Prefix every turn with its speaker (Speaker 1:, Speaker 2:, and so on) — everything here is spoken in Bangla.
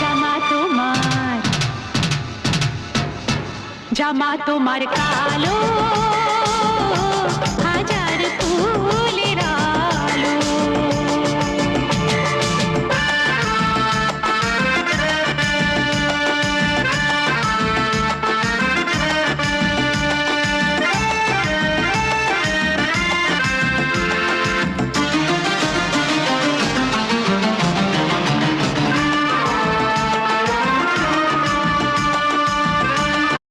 Speaker 1: জামা তোমার। জামা তোমার কালো।